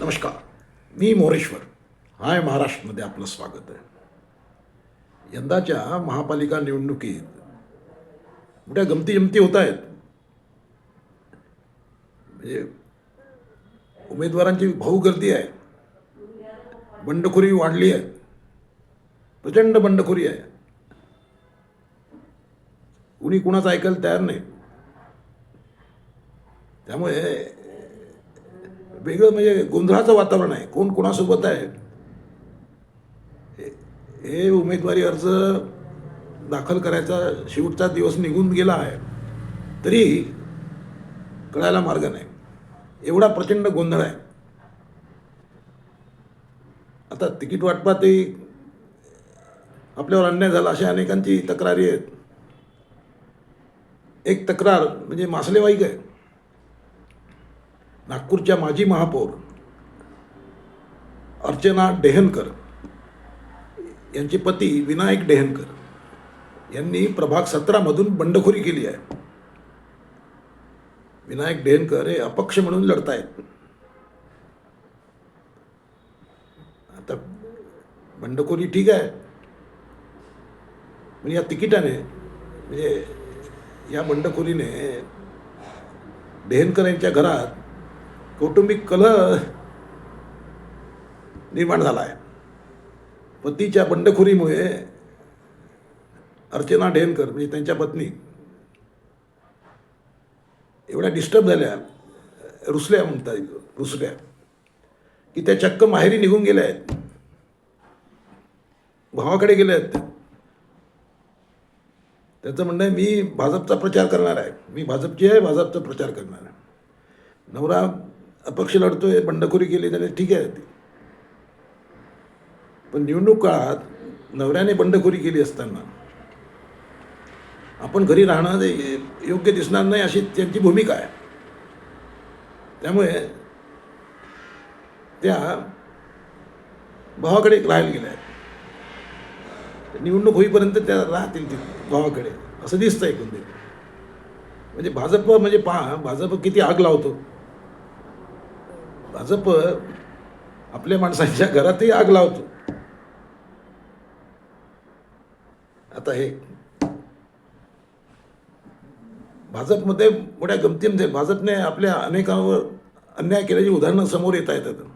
नमस्कार मी मोरेश्वर. हाय महाराष्ट्रमध्ये आपलं स्वागत आहे. यंदाच्या महापालिका निवडणुकीत मोठ्या गमती जमती होत आहेत. म्हणजे उमेदवारांची भाऊ गर्दी आहे. बंडखोरी वाढली आहे. प्रचंड बंडखोरी आहे. कुणी कुणाचं ऐकायला तयार नाही. त्यामुळे वेगळं म्हणजे गोंधळाचं वातावरण आहे. कोण कोणासोबत आहे? हे- उमेदवारी अर्ज दाखल करायचा शेवटचा दिवस निघून गेला आहे. तरी कळायला मार्ग नाही. एवढा प्रचंड गोंधळ आहे. आता तिकीट वाटपातही आपल्यावर अन्याय झाला अशा अनेकांची तक्रारी आहेत. एक तक्रार म्हणजे मासलेवाईक आहे. नागपूरच्या माजी महापौर अर्चना डेहनकर यांचे पती विनायक डेहनकर यांनी प्रभाग सतरामधून बंडखोरी केली आहे. विनायक डेहनकर हे अपक्ष म्हणून लढतायत. आता बंडखोरी ठीक आहे. म्हणजे या तिकिटाने म्हणजे या बंडखोरीने डेहनकर यांच्या घरात कौटुंबिक कलह निर्माण झाला आहे पतीच्या बंडखोरीमुळे अर्चना ढेनकर म्हणजे त्यांच्या पत्नी एवढ्या डिस्टर्ब झाल्या रुसल्या म्हणता येईल रुसल्या की त्या चक्क माहेरी निघून गेल्या आहेत. भावाकडे गेल्या आहेत. त्याचं म्हणणं आहे मी भाजपचा प्रचार करणार आहे. मी भाजपची आहे भाजपचा प्रचार करणार आहे. नवरा अपक्ष लढतोय बंडखोरी केली त्याने ठीक आहे. ती पण निवडणूक काळात नवऱ्याने बंडखोरी केली असताना आपण घरी राहणं योग्य दिसणार नाही अशी त्यांची भूमिका आहे. त्यामुळे त्या भावाकडे राहायला गेल्या आहेत. निवडणूक होईपर्यंत त्या राहतील ती भावाकडे. असं दिसतं एकंदरीत. म्हणजे भाजप म्हणजे पहा भाजप किती आग लावतो. भाजप आपल्या माणसांच्या घरातही आग लावतो. आता हे भाजपमध्ये मोठ्या गमतीमध्ये भाजपने आपल्या अनेकांवर अन्याय केल्याची उदाहरणं समोर येत आहेत आता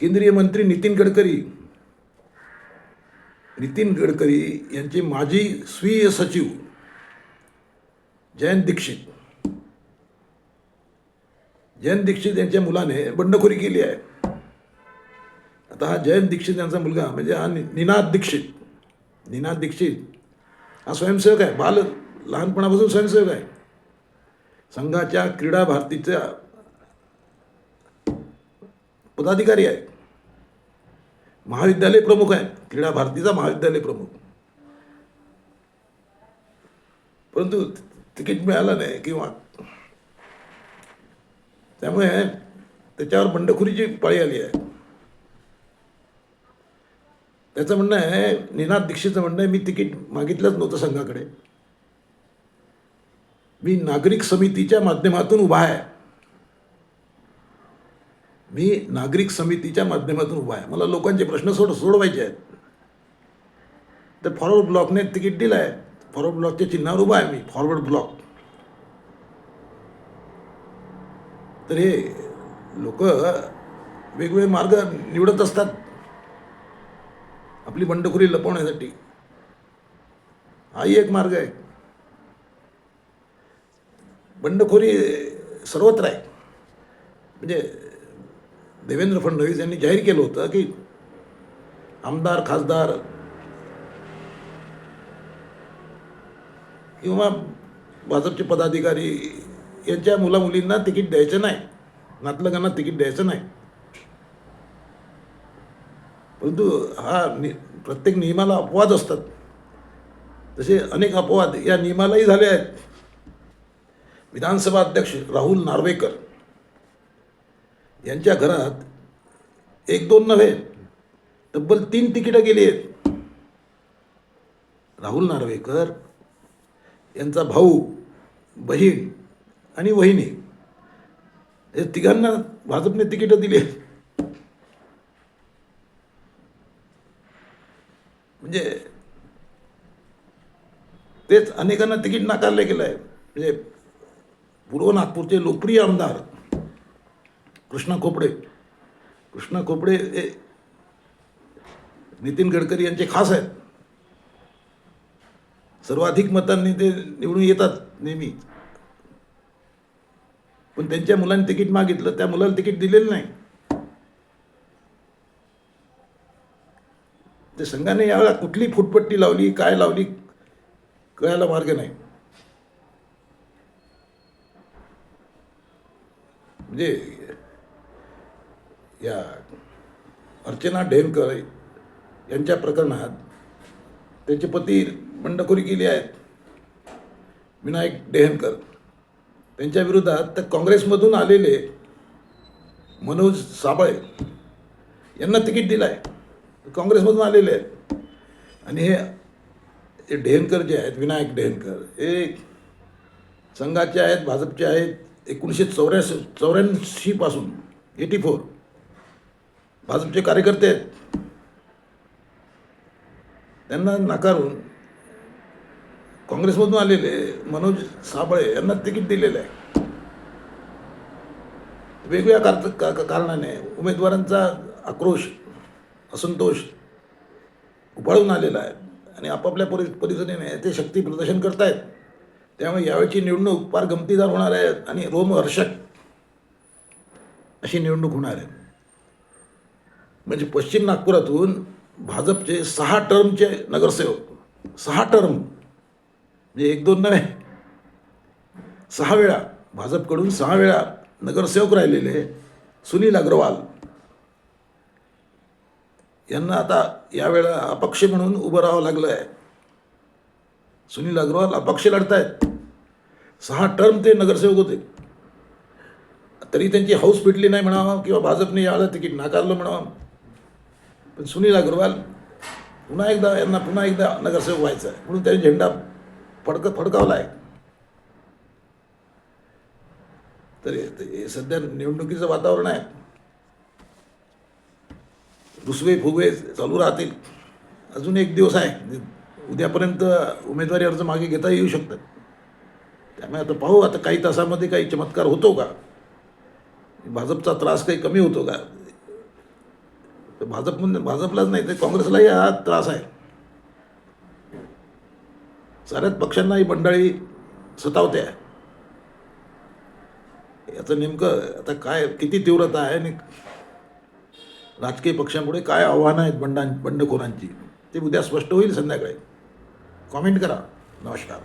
केंद्रीय मंत्री नितीन गडकरी नितीन गडकरी यांचे माजी स्वीय सचिव जयंत दीक्षित जयंत दीक्षित यांच्या मुलाने बंडखोरी केली आहे. आता हा जयंत दीक्षित यांचा मुलगा म्हणजे हा नि- निनाद दीक्षित. निनाद दीक्षित हा स्वयंसेवक आहे. बाल लहानपणापासून स्वयंसेवक आहे. संघाच्या क्रीडा भारतीचा पदाधिकारी आहे. महाविद्यालय प्रमुख आहे. क्रीडा भारतीचा महाविद्यालय प्रमुख. परंतु तिकीट मिळालं नाही किंवा त्यामुळे त्याच्यावर बंडखोरीची पाळी आली आहे. त्याचं म्हणणं आहे निनाद दीक्षितचं म्हणणं आहे मी तिकीट मागितलंच नव्हतं संघाकडे. मी नागरिक समितीच्या माध्यमातून उभा आहे. मी नागरिक समितीच्या माध्यमातून उभा आहे. मला लोकांचे प्रश्न सोड सोडवायचे आहेत. तर फॉरवर्ड ब्लॉकने तिकीट दिलं आहे फॉरवर्ड ब्लॉकच्या चिन्हावर उभा आहे मी. फॉरवर्ड ब्लॉक तर हे लोक वेगवेगळे मार्ग निवडत असतात. आपली बंडखोरी लपवण्यासाठी. हाही एक मार्ग आहे. बंडखोरी सर्वत्र आहे. म्हणजे देवेंद्र फडणवीस यांनी जाहीर केलं होतं की आमदार खासदार किंवा भाजपचे पदाधिकारी यांच्या मुलामुलींना तिकीट द्यायचं नाही नातलगांना तिकीट द्यायचं नाही परंतु हा नि प्रत्येक नियमाला अपवाद असतात. तसे अनेक अपवाद या नियमालाही झाले आहेत. विधानसभा अध्यक्ष राहुल नार्वेकर यांच्या घरात एक दोन नव्हे तब्बल तीन तिकीटं गेली आहेत. राहुल नार्वेकर यांचा भाऊ बहीण आणि वहिनी. हे तिघांना भाजपने तिकीटं दिली म्हणजे तेच अनेकांना तिकीट नाकारलं गेलं आहे म्हणजे पूर्व नागपूरचे लोकप्रिय आमदार कृष्णा खोपडे. कृष्णा खोपडे हे नितीन गडकरी यांचे खास आहेत. सर्वाधिक मतांनी ते निवडून येतात नेहमी. पण त्यांच्या मुलांनी तिकीट मागितलं त्या मुलाला तिकीट दिलेलं नाही. ते संघाने यावेळा कुठली फुटपट्टी लावली काय लावली कळायला मार्ग नाही. म्हणजे या अर्चना ढेनकर यांच्या प्रकरणात त्यांचे पती बंडखोरी केली आहेत. विनायक डेहनकर त्यांच्या विरोधात तर काँग्रेसमधून आलेले मनोज साबळे यांना तिकीट दिलं आहे काँग्रेसमधून आलेले आहेत. आणि हे हे ढेनकर जे आहेत विनायक ढेनकर हे संघाचे आहेत भाजपचे आहेत एकोणीसशे चौऱ्याऐंशी चौऱ्याऐंशीपासून एटी फोर भाजपचे कार्यकर्ते आहेत. त्यांना नाकारून काँग्रेसमधून आलेले मनोज साबळे यांना तिकीट दिलेलं आहे. वेगवेगळ्या कार का- कारणाने उमेदवारांचा आक्रोश असंतोष उफाळून आलेला आहे आणि आपापल्या परि पद्धतीने ते शक्ती प्रदर्शन करतायत. त्यामुळे यावेळची निवडणूक फार गमतीदार होणार आहे आणि रोमहर्षक अशी निवडणूक होणार आहे. म्हणजे पश्चिम नागपुरातून भाजपचे सहा टर्मचे नगरसेवक सहा टर्म म्हणजे एक दोन नव्हे सहा वेळा भाजपकडून सहा वेळा नगरसेवक राहिलेले सुनील अग्रवाल. यांना आता यावेळा अपक्ष म्हणून उभं राहावं लागलं आहे सुनील अग्रवाल अपक्ष लढतायत. सहा टर्म ते नगरसेवक होते. तरी त्यांची हौस पिटली नाही म्हणावं किंवा भाजपने यावेळेला तिकीट नाकारलं म्हणावं. पण सुनील अग्रवाल पुन्हा एकदा यांना पुन्हा एकदा नगरसेवक व्हायचं आहे म्हणून त्यांनी झेंडा फडक फडकावला आहे तर हे- सध्या निवडणुकीचं वातावरण आहे. दुसरे फुगवे चालू राहतील. अजून एक दिवस आहे. उद्यापर्यंत उमेदवारी अर्ज मागे घेता येऊ शकतात. त्यामुळे आता पाहू आता काही तासामध्ये काही चमत्कार होतो का? भाजपचा त्रास काही कमी होतो का? तर भाजप भाजपलाच नाही तर काँग्रेसलाही हा त्रास आहे. साऱ्याच पक्षांना ही मंडळी सतावते. आहे याचं नेमकं आता काय किती तीव्रता आहे आणि राजकीय पक्षांपुढे काय आव्हानं आहेत बंडां बंडखोरांची ते उद्या स्पष्ट होईल संध्याकाळी. कॉमेंट करा. नमस्कार.